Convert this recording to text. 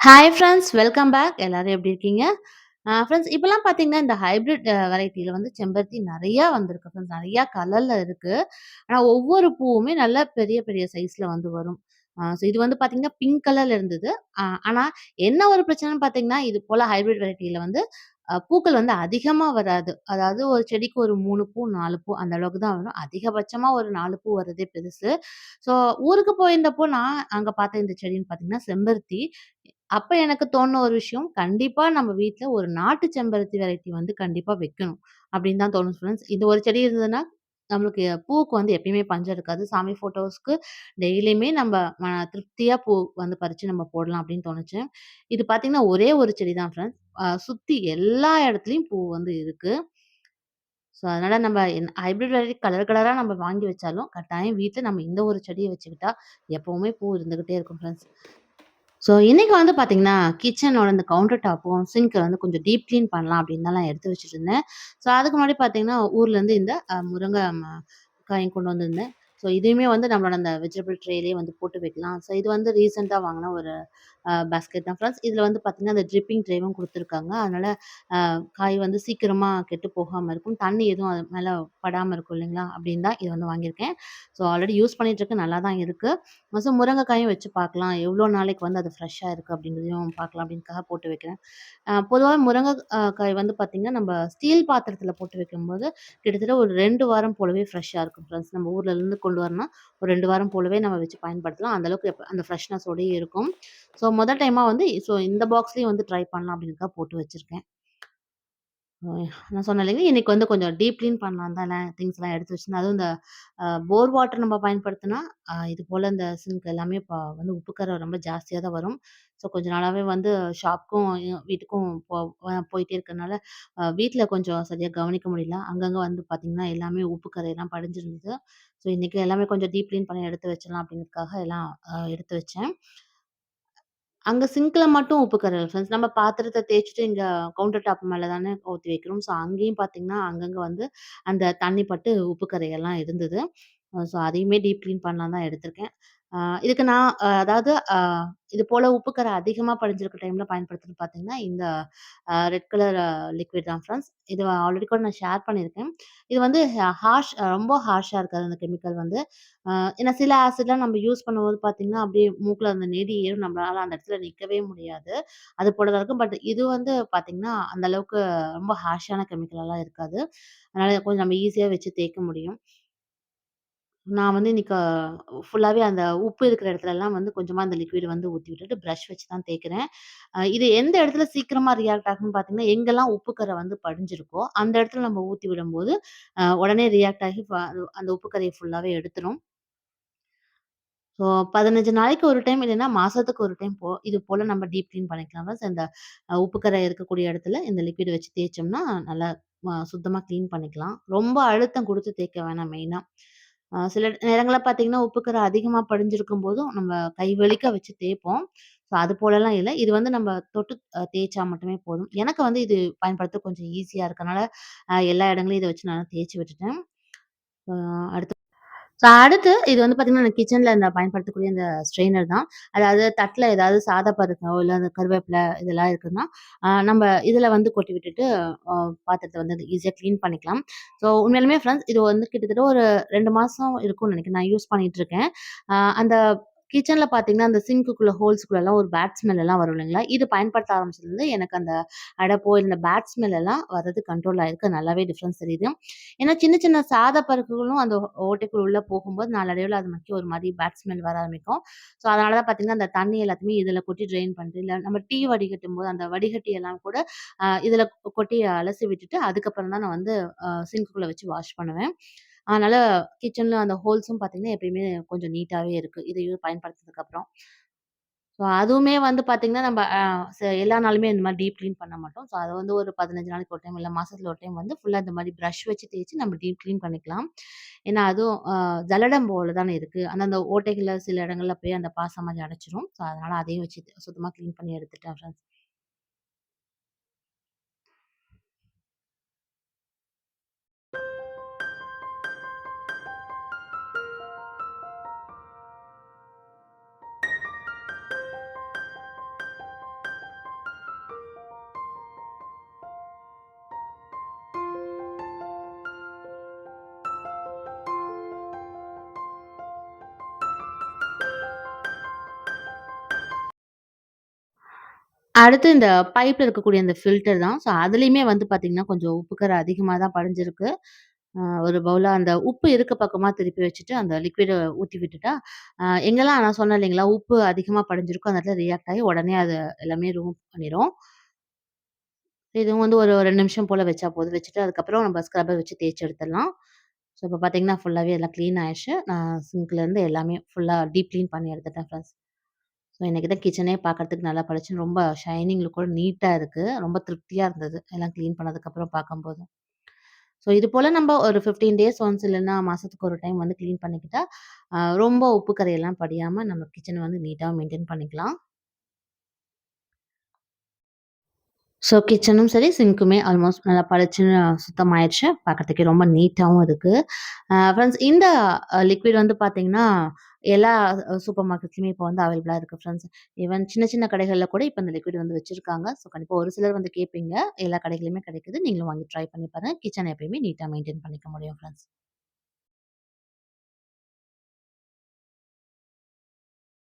Hi friends welcome back. எல்லாரும் எப்படி இருக்கீங்க? ஃப்ரெண்ட்ஸ் இப்போலாம் பார்த்தீங்கன்னா, இந்த ஹைபிரிட் வெரைட்டியில் வந்து செம்பருத்தி நிறையா வந்திருக்கு ஃப்ரெண்ட்ஸ். நிறையா கலரில் இருக்குது ஆனால் ஒவ்வொரு பூவுமே நல்லா பெரிய பெரிய சைஸில் வந்து வரும். ஸோ இது வந்து பார்த்தீங்கன்னா, பிங்க் கலரில் இருந்தது. ஆனால் என்ன ஒரு பிரச்சனைன்னு பார்த்தீங்கன்னா, இது போல் ஹைபிரிட் வெரைட்டியில் வந்து பூக்கள் வந்து அதிகமாக வராது. அதாவது ஒரு செடிக்கு ஒரு மூணு பூ, நாலு பூ அந்த அளவுக்கு தான் வரும். அதிகபட்சமாக ஒரு நாலு பூ வர்றதே பெருசு. ஸோ ஊருக்கு போயிருந்தப்போ நான் அங்கே பார்த்த இந்த செடின்னு பார்த்தீங்கன்னா, செம்பருத்தி. அப்ப எனக்கு தோணுன ஒரு விஷயம், கண்டிப்பா நம்ம வீட்ல ஒரு நாட்டு செம்பருத்தி வெரைட்டி வந்து கண்டிப்பா வைக்கணும். அப்படின்னு தான் தோணும் ஃப்ரெண்ட்ஸ். இந்த ஒரு செடி இருந்ததுன்னா, நம்மளுக்கு பூவுக்கு வந்து எப்பயுமே பஞ்சம் இருக்காது. சாமி ஃபோட்டோஸ்க்கு டெய்லியுமே நம்ம ம திருப்தியா பூ வந்து பறிச்சு நம்ம போடலாம் அப்படின்னு தோணுச்சு. இது பார்த்தீங்கன்னா, ஒரே ஒரு செடி தான் ஃப்ரெண்ட்ஸ். அ சுத்தி எல்லா இடத்துலயும் பூ வந்து இருக்கு. ஸோ, அதனால நம்ம என் ஹைபிரிட் வெரைட்டி கலர் கலரா நம்ம வாங்கி வச்சாலும், கட்டாயம் வீட்ல நம்ம இந்த ஒரு செடிய வச்சுக்கிட்டா, எப்பவுமே பூ இருந்துகிட்டே இருக்கும் ஃப்ரெண்ட்ஸ். ஸோ, இன்னைக்கு வந்து பார்த்தீங்கன்னா, கிச்சனோட இந்த கவுண்டர் டாப்பும், சிங்க்கை வந்து கொஞ்சம் டீப் க்ளீன் பண்ணலாம் அப்படின்னு தான் நான் எடுத்து வச்சுட்டுருந்தேன். ஸோ, அதுக்கு முன்னாடி பார்த்தீங்கன்னா, ஊர்லேருந்து இந்த முருங்கை முருங்க ம காயும் கொண்டு வந்திருந்தேன். ஸோ, இதையுமே வந்து நம்மளோட அந்த வெஜிடபிள் ட்ரேலேயே வந்து போட்டு வைக்கலாம். ஸோ, இது வந்து ரீசெண்டாக வாங்கின ஒரு பேஸ்கெட் தான் ஃப்ரெண்ட்ஸ். இதில் வந்து பார்த்தீங்கன்னா, அந்த ட்ரிப்பிங் ட்ரேவும் கொடுத்துருக்காங்க அதனால் காய் வந்து சீக்கிரமாக கெட்டு போகாமல் இருக்கும். தண்ணி எதுவும் அது மேலே படாமல் இருக்கும் இல்லைங்களா? அப்படின்னு தான் இது வந்து வாங்கியிருக்கேன். ஸோ, ஆல்ரெடி யூஸ் பண்ணிகிட்ருக்கு நல்லா தான் இருக்குது ஸோ, முருங்கைக்காயும் வச்சு பார்க்கலாம். எவ்வளோ நாளைக்கு வந்து அது ஃப்ரெஷ்ஷாக இருக்குது அப்படிங்கிறதையும் பார்க்கலாம் அப்படின்னுக்காக போட்டு வைக்கிறேன். பொதுவாக முருங்கைக்காய் காய் வந்து பார்த்திங்கன்னா நம்ம ஸ்டீல் பாத்திரத்தில் போட்டு வைக்கும்போது, கிட்டத்தட்ட ஒரு ரெண்டு வாரம் போலவே ஃப்ரெஷ்ஷாக இருக்கும் ஃப்ரெண்ட்ஸ். நம்ம ஊர்லேருந்து கொண்டு வரணும்னா, ஒரு ரெண்டு வாரம் போலவே நம்ம வச்சு பயன்படுத்தலாம். அந்த அளவுக்கு அந்த ஃப்ரெஷ்னஸோடயே இருக்கும். ஸோ, முதல் டைமா வந்து ஸோ இந்த பாக்ஸ்லயும் வந்து ட்ரை பண்ணலாம் அப்படின்றதுக்காக போட்டு வச்சிருக்கேன். நான் சொன்னேன் இல்லைங்க, இன்னைக்கு வந்து கொஞ்சம் டீப் கிளீன் பண்ணலாம் தான் திங்ஸ் எல்லாம் எடுத்து வச்சிருந்தேன். அதுவும் இந்த போர் வாட்டர் நம்ம பயன்படுத்தினா, இது போல் இந்த சிங்க் எல்லாமே இப்போ வந்து உப்பு ரொம்ப ஜாஸ்தியாக தான் வரும். ஸோ, கொஞ்ச நாளாகவே வந்து ஷாப்க்கும், வீட்டுக்கும் போ போயிட்டே இருக்கனால, வீட்டில் கொஞ்சம் சரியாக கவனிக்க முடியல. அங்கங்கே வந்து பார்த்தீங்கன்னா, எல்லாமே உப்பு கரையெல்லாம் படிஞ்சிருந்தது. ஸோ, இன்றைக்கி எல்லாமே கொஞ்சம் டீப் கிளீன் பண்ணி எடுத்து வச்சிடலாம் அப்படிங்கிறதுக்காக எல்லாம் எடுத்து வச்சேன். அங்க சிங்க்ல மட்டும் உப்பு கர ஃப்ரெண்ட்ஸ். நம்ம பாத்திரத்த தேய்ச்சுட்டு இங்க கவுண்டர் டாப் மேல தானே ஊத்தி வைக்கிறோம். ஸோ, அங்கேயும் பார்த்தீங்கன்னா, அங்கங்க வந்து அந்த தண்ணி பட்டு உப்பு கரையெல்லாம் இருந்தது. அ ஸோ, அதையுமே டீப் கிளீன் பண்ணலான்னு தான் எடுத்திருக்கேன். இதுக்கு நான் அ அதாவது அ இது போல உப்பு அதிகமாக அதிகமா படிஞ்சிருக்க டைம்ல பயன்படுத்துறது பார்த்தீங்கன்னா, இந்த அ ரெட் கலர் லிக்விட் தான் ஃப்ரெண்ட்ஸ். இது ஆல்ரெடி கூட நான் ஷேர் பண்ணியிருக்கேன். இது வந்து ஹ ஹார்ஷ் ரொம்ப ஹார்ஷா இருக்காது அந்த கெமிக்கல் வந்து. அ ஏன்னா சில ஆசிட்லாம் நம்ம யூஸ் பண்ணும்போது பார்த்தீங்கன்னா, அப்படியே மூக்குல அந்த நெடி ஏறும். நம்மளால அந்த இடத்துல நிக்கவே முடியாது. அது போல தான் இருக்கும். பட் இது வந்து பார்த்தீங்கன்னா, அந்த அளவுக்கு ரொம்ப ஹார்ஷான கெமிக்கலெல்லாம் இருக்காது. அதனால கொஞ்சம் நம்ம ஈஸியா வச்சு தேய்க்க முடியும். நான் வந்து இன்னைக்கு ஃபுல்லாவே அந்த உப்பு இருக்கிற இடத்துலலாம் வந்து கொஞ்சமா அந்த லிக்விட் வந்து ஊத்தி விட்டுட்டு ப்ரஷ் வச்சு தான் தேய்க்கிறேன். இது எந்த இடத்துல சீக்கிரமா ரியாக்ட் ஆகும்னு பார்த்தீங்கன்னா, எங்கெல்லாம் உப்பு கரை வந்து படிஞ்சிருக்கோ, அந்த இடத்துல நம்ம ஊத்தி விடும்போது, அ உடனே ரியாக்ட் ஆகி ஃப அந்த உப்பு கரைய ஃபுல்லாவே எடுத்துரும். ஸோ 15 நாளைக்கு ஒரு டைம் இல்லைன்னா, மாசத்துக்கு ஒரு டைம் போ இது போல நம்ம டீப் க்ளீன் பண்ணிக்கலாம் ஃப்ரெண்ட்ஸ். இந்த அ உப்பு கரை இருக்கக்கூடிய இடத்துல இந்த லிக்விட் வச்சு தேய்ச்சோம்னா, நல்லா சுத்தமாக சுத்தமா பண்ணிக்கலாம். ரொம்ப அழுத்தம் கொடுத்து தேய்க்க வேணாம் மெயினா. சில நேரங்களில் பார்த்தீங்கன்னா, உப்பு கரை அதிகமா படிஞ்சிருக்கும்போதும், நம்ம கை வலிக்க வச்சு தேய்ப்போம். ஸோ அது போலலாம் இல்ல. இது வந்து நம்ம தொட்டு தேய்ச்சா மட்டுமே போதும். எனக்கு வந்து இது பயன்படுத்த கொஞ்சம் ஈஸியா இருக்கனால, எல்லா இடங்களையும் இத வச்சு நான் தேய்ச்சு விட்டுட்டேன். ஸோ அடுத்து இது வந்து பார்த்தீங்கன்னா, நான் கிச்சனில் இந்த பயன்படுத்தக்கூடிய இந்த ஸ்ட்ரெயினர் தான். அதாவது தட்டில் ஏதாவது சாத பருப்போ, இல்லை அந்த கருவேப்பிலை இதெல்லாம் இருக்குதுன்னா நம்ம இதில் வந்து கொட்டி விட்டுட்டு, பாத்திரத்தை வந்து ஈஸியாக க்ளீன் பண்ணிக்கலாம். ஸோ உண்மையிலுமே ஃப்ரெண்ட்ஸ் இது வந்து கிட்டத்தட்ட ஒரு ரெண்டு மாதம் இருக்கும்னு நினைக்கிறேன் நான் யூஸ் பண்ணிகிட்டு இருக்கேன். அந்த கிச்சனில் பார்த்தீங்கன்னா, அந்த சிங்க்குக்குள்ள ஹோல்ஸ்குள்ளெல்லாம் ஒரு பேட் ஸ்மெல் எல்லாம் வரும் இல்லைங்களா? இது பயன்படுத்த ஆரம்பிச்சதுலேருந்து எனக்கு அந்த அடைப்போ இந்த பேட் ஸ்மெல் எல்லாம் வர்றது கண்ட்ரோல் ஆயிருக்கு. நல்லாவே டிஃப்ரென்ஸ் தெரியுது. ஏன்னா சின்ன சின்ன சாத பருக்குகளும் அந்த ஓட்டைக்குள் உள்ள போகும்போது நாளடைவில் அது மக்கி ஒரு மாதிரி பேட் ஸ்மெல் வர ஆரம்பிக்கும். ஸோ அதனால தான் பார்த்தீங்கன்னா, அந்த தண்ணி எல்லாத்தையுமே இதில் கொட்டி ட்ரெயின் பண்ணுறது இல்லை நம்ம டீ வடிகட்டும் போது அந்த வடிகட்டி எல்லாம் கூட இதில் கொட்டி அலசி விட்டுட்டு, அதுக்கப்புறம் தான் நான் வந்து சிங்க்குள்ளே வச்சு வாஷ் பண்ணுவேன். அதனால கிச்சனில் அந்த ஹோல்ஸும் பார்த்தீங்கன்னா, எப்பயுமே கொஞ்சம் நீட்டாகவே இருக்குது இதையும் பயன்படுத்தினதுக்கு அப்புறம். ஸோ அதுவுமே வந்து பார்த்தீங்கன்னா, நம்ம எல்லா நாளுமே இந்த மாதிரி டீப் க்ளீன் பண்ண மாட்டோம். ஸோ அதை வந்து ஒரு 15 நாளைக்கு ஒரு டைம், இல்லை மாதத்தில் ஒரு டைம் வந்து ஃபுல்லாக இந்த மாதிரி ப்ரஷ் வச்சு தேய்ச்சி நம்ம டீப் க்ளீன் பண்ணிக்கலாம். ஏன்னா அதுவும் ஜலடம் ஜல்லடம் போல தானே இருக்குது ஆனா அந்த ஓட்டைகளில் சில இடங்களில் போய் அந்த பாச அடைச்சிரும். ஸோ அதனால் அதையும் வச்சு சுத்தமாக க்ளீன் பண்ணி எடுத்துட்டேன் ஃப்ரெண்ட்ஸ். அடுத்து இந்த பைப்ல இருக்கக்கூடிய அந்த ஃபில்டர் தான். ஸோ அதுலயுமே வந்து பார்த்தீங்கன்னா, கொஞ்சம் உப்பு கர அதிகமா தான் படிஞ்சிருக்கு. அ ஒரு பவுலா அந்த உப்பு இருக்க பக்கமா திருப்பி வச்சுட்டு, அந்த லிக்விட ஊத்தி விட்டுட்டா, அ எங்கெல்லாம் நான் சொன்னேன் இல்லைங்களா, உப்பு அதிகமா படிஞ்சிருக்கோ, அந்த இடத்துல ரியாக்ட் ஆகி உடனே அது எல்லாமே ரிமூவ் பண்ணிரும். இதுவும் வந்து ஒரு 2 நிமிஷம் போல வச்சா போதும். வச்சுட்டு அதுக்கப்புறம் நம்ம ஸ்க்ரப்பர் வச்சு தேய்ச்சு எடுத்துடலாம். ஸோ இப்போ பார்த்தீங்கன்னா, ஃபுல்லாவே எல்லாம் கிளீன் ஆயிடுச்சு. நான் சிங்க்லேருந்து எல்லாமே ஃபுல்லா டீப் கிளீன் பண்ணி எடுத்துட்டேன் ஃப்ரெண்ட்ஸ். ஸோ இன்னைக்கு தான் கிச்சனே பார்க்கறதுக்கு நல்லா பளிச்சுன்னு ரொம்ப ஷைனிங் லுக்கோட நீட்டாக இருக்குது ரொம்ப திருப்தியாக இருந்தது. எல்லாம் கிளீன் பண்ணதுக்கப்புறம் பார்க்கும்போது. ஸோ இது போல் நம்ம ஒரு 15 டேஸ் ஒன்ஸ் இல்லைன்னா மாதத்துக்கு ஒரு டைம் வந்து க்ளீன் பண்ணிக்கிட்டா, ரொம்ப உப்பு கரையெல்லாம் படியாமல் நம்ம கிச்சனை வந்து நீட்டாக மெயின்டைன் பண்ணிக்கலாம். ஸோ கிச்சனும் சரி, சிங்க்குமே ஆல்மோஸ்ட் நல்லா பளிச்சுன்னு சுத்தமாயிடுச்சு பார்க்கறதுக்கே ரொம்ப நீட்டாகவும் இருக்குது ஃப்ரெண்ட்ஸ் இந்த லிக்விட் வந்து பார்த்தீங்கன்னா, எல்லா சூப்பர் மார்க்கெட்லையுமே இப்போ வந்து அவைலபிளா இருக்குது ஃப்ரெண்ட்ஸ். ஈவன் சின்ன சின்ன கடைகளில் கூட இப்போ இந்த லிக்விட் வந்து வச்சுருக்காங்க ஸோ கண்டிப்பாக ஒரு சிலர் வந்து கேட்பீங்க. எல்லா கடைகளையுமே கிடைக்குது. நீங்களும் வாங்கி ட்ரை பண்ணி பாருங்கள் கிச்சன் எப்பயுமே நீட்டாக மெயின்டெயின் பண்ணிக்க முடியும் ஃப்ரெண்ட்ஸ்.